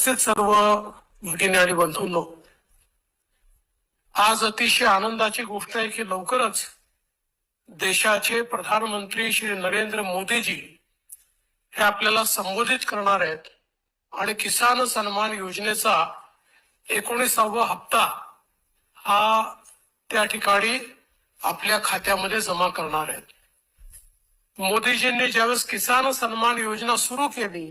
उपस्थित सर्व भगिनी आणि बंधूंनो आज अतिशय आनंदाची गोष्ट आहे की लवकरच देशाचे प्रधानमंत्री श्री नरेंद्र मोदीजी हे आपल्याला संबोधित करणार आहेत आणि किसान सन्मान योजनेचा एकोणीसावा हप्ता हा त्या ठिकाणी आपल्या खात्यामध्ये जमा करणार आहेत. मोदीजींनी ज्यावेळेस किसान सन्मान योजना सुरू केली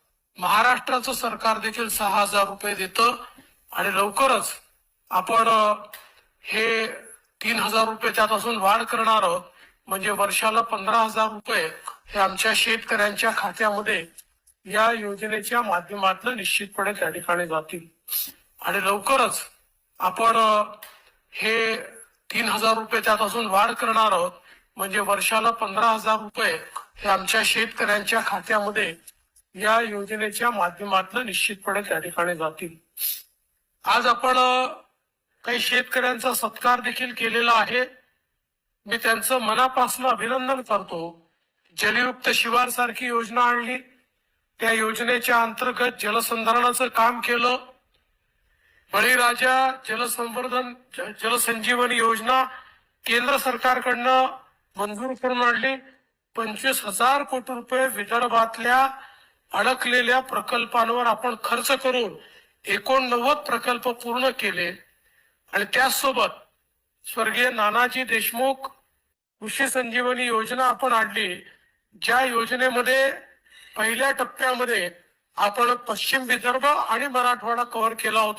महाराष्ट्राचं सरकार देखील सहा हजार रुपये देतं आणि लवकरच आपण हे तीन हजार रुपये त्यात असून वाढ करणार आहोत. म्हणजे वर्षाला पंधरा हजार रुपये हे आमच्या शेतकऱ्यांच्या खात्यामध्ये या योजनेच्या माध्यमातून निश्चितपणे त्या ठिकाणी जातील. आणि लवकरच आपण हे तीन हजार रुपये त्यात असून वाढ करणार आहोत. म्हणजे वर्षाला पंधरा हजार रुपये हे आमच्या शेतकऱ्यांच्या खात्यामध्ये या योजनेच्या माध्यमातून निश्चितपणे त्या ठिकाणी जातील. आज आपण काही शेतकऱ्यांचा सत्कार देखील केलेला आहे. मी त्यांचं मनापासून अभिनंदन करतो. जलयुक्त शिवार सारखी योजना आणली. त्या योजनेच्या अंतर्गत जलसंधारणाचं काम केलं. बळीराजा जलसंवर्धन जलसंजीवन जलसंजीवनी योजना केंद्र सरकारकडनं मंजूर करून आणली. पंचवीस हजार कोटी रुपये विदर्भातल्या अडकलेल्या प्रकल्पांवर आपण खर्च करून एकोणनव्वद प्रकल्प पूर्ण केले. आणि त्याचसोबत स्वर्गीय नानाजी देशमुख कृषी संजीवनी योजना आपण आणली ज्या योजनेमध्ये पहिल्या टप्प्यामध्ये आपण पश्चिम विदर्भ आणि मराठवाडा कव्हर केला होता.